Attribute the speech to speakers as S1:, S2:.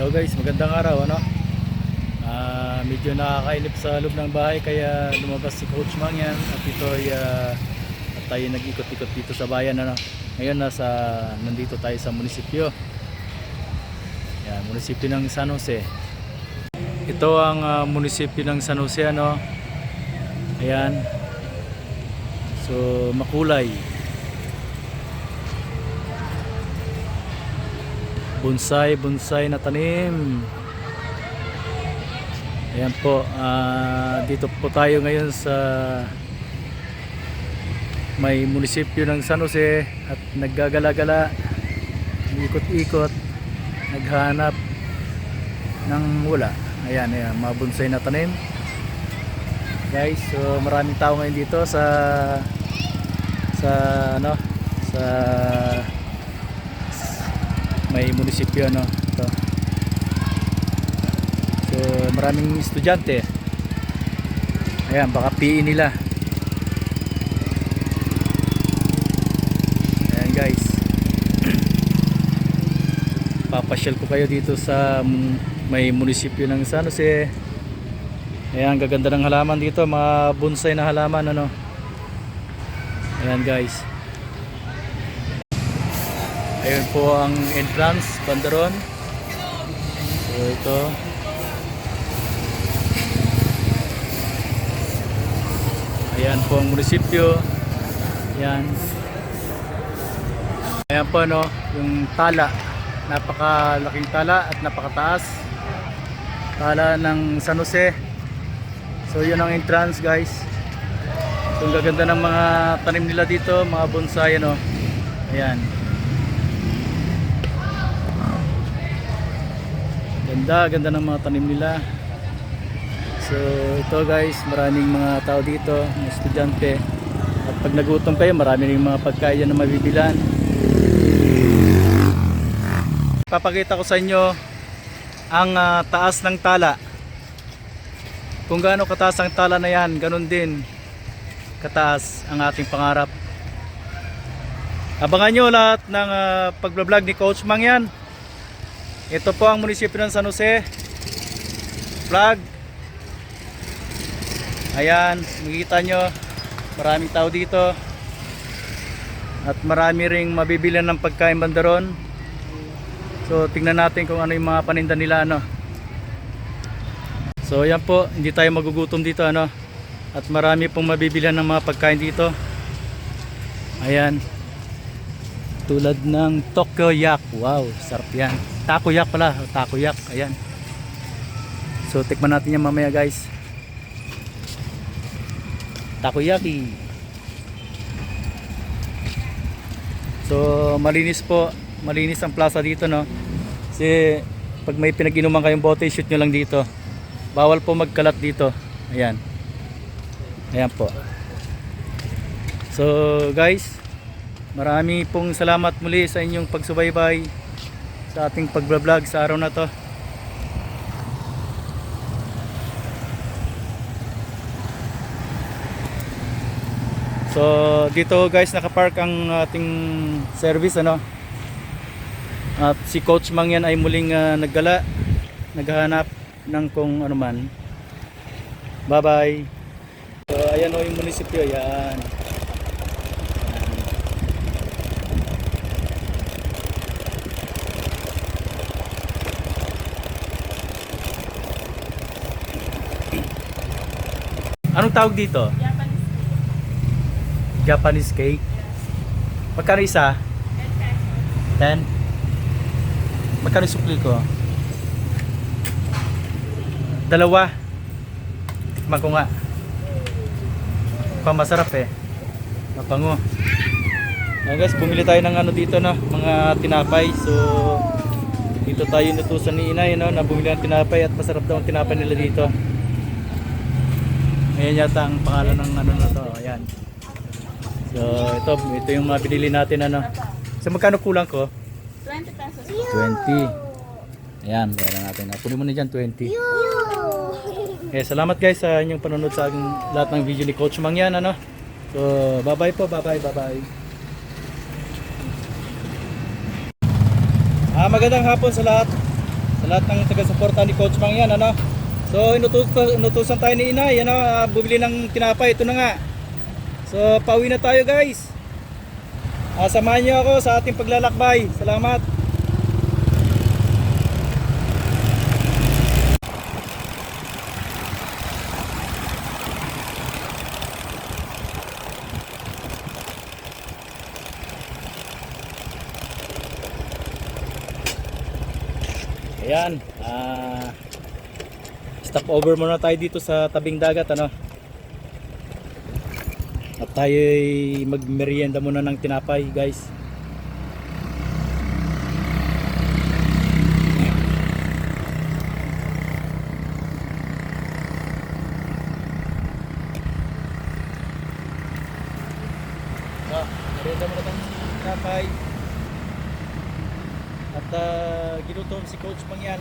S1: Hello guys, magandang araw ano. Ah, medyo nakakainip sa loob ng bahay kaya lumabas si Coach Mang yan at ito ay at tayo nag-ikot-ikot dito sa bayan ano. Ngayon nasa nandito tayo sa munisipyo. Yan, munisipyo ng San Jose. Ito ang ah, munisipyo ng San Jose ano. Ayan. So makulay. Bonsai, bonsai na tanim. Ayan po, ah, dito po tayo ngayon sa may munisipyo ng San Jose at naggagala-gala, ikot-ikot, naghanap ng wala. Ayan, ayan, mga bonsai na tanim. Guys, so maraming tao ngayon dito sa sa ano, sa may munisipyo no? Ito. So maraming estudyante. Ayan baka PE nila. Ayan guys. Papasyal ko kayo dito sa may munisipyo ng San Jose. Ayan gaganda ng halaman dito. Mga bonsai na halaman ano? Ayan guys Ayun po ang entrance, bandaron. So ito. Ayan po ang munisipyo. Ayan. Ayan po no, yung tala. Napakalaking tala at napakataas. Tala ng San Jose. So yun ang entrance guys. So ang gaganda ng mga tanim nila dito, mga bonsai ano. Ayan. Ganda, ganda ng mga tanim nila. So ito guys, maraming mga tao dito, mga estudyante. At pag nagutom kayo, marami rin mga pagkain na mabibilan. Papakita ko sa inyo ang ah, taas ng tala. Kung gaano kataas ang tala na yan, ganun din kataas ang ating pangarap. Abangan nyo lahat ng uh, pagbablog ni Coach Mang yan. Ito po ang munisipyo ng San Jose. Flag. Ayan, makikita nyo. Maraming tao dito. At marami ring mabibilan ng pagkain bandaron. So, tingnan natin kung ano yung mga paninda nila ano. So, ayan po, hindi tayo magugutom dito ano. At marami pong mabibilan ng mga pagkain dito. Ayan. Tulad ng Tokyo Yak. Wow, sarap yan. Takoyak pala, takoyak. Ayan. So tikman natin yan mamaya guys. Takoyaki. So malinis po, malinis ang plaza dito no. Kasi pag may pinag-inuman kayong bote, shoot nyo lang dito. Bawal po magkalat dito. Ayan. Ayan po. So guys, marami pong salamat muli sa inyong pagsubaybay sa ating pagbablog sa araw na to. So dito guys nakapark ang ating service ano. At si Coach Mang yan ay muling ah, naggala, naghahanap ng kung ano man. Bye bye. So ayan o yung munisipyo yan. Anong tawag dito?
S2: Japanese
S1: Japanese cake. Magkano isa? 10? Magkano yung sukli ko? Dalawa. Tikman ko nga. Pa masarap eh. Mapango. Ayan guys, bumili tayo ng ano dito no, mga tinapay. So dito tayo inutusan ni Inay no, na bumili ng tinapay at masarap daw ang tinapay nila dito. Ayan yata ang pangalan ng ano na to. Ayan. So ito, ito yung mga binili natin ano. So magkano kulang ko?
S2: 20 pesos.
S1: 20. Ayan, meron natin. Kunin mo na dyan, 20. Eh, salamat guys sa inyong panonood sa aking lahat ng video ni Coach Mang yan, ano. So, bye-bye po, bye-bye, bye-bye. Ah, magandang hapon sa lahat. Sa lahat ng taga-suporta ni Coach Mang yan, ano. So, inutusan, inutusan tayo ni Inay, ano, ah, bumili ng tinapay. Ito na nga. So, pauwi na tayo guys. Ah, samahan niyo ako sa ating paglalakbay. Salamat. Ayan, ah stop over muna tayo dito sa tabing dagat ano. At tayo magmerienda muna ng tinapay, guys. Ah, merienda muna tayo tinapay. At uh, ginutom si Coach Mangyan.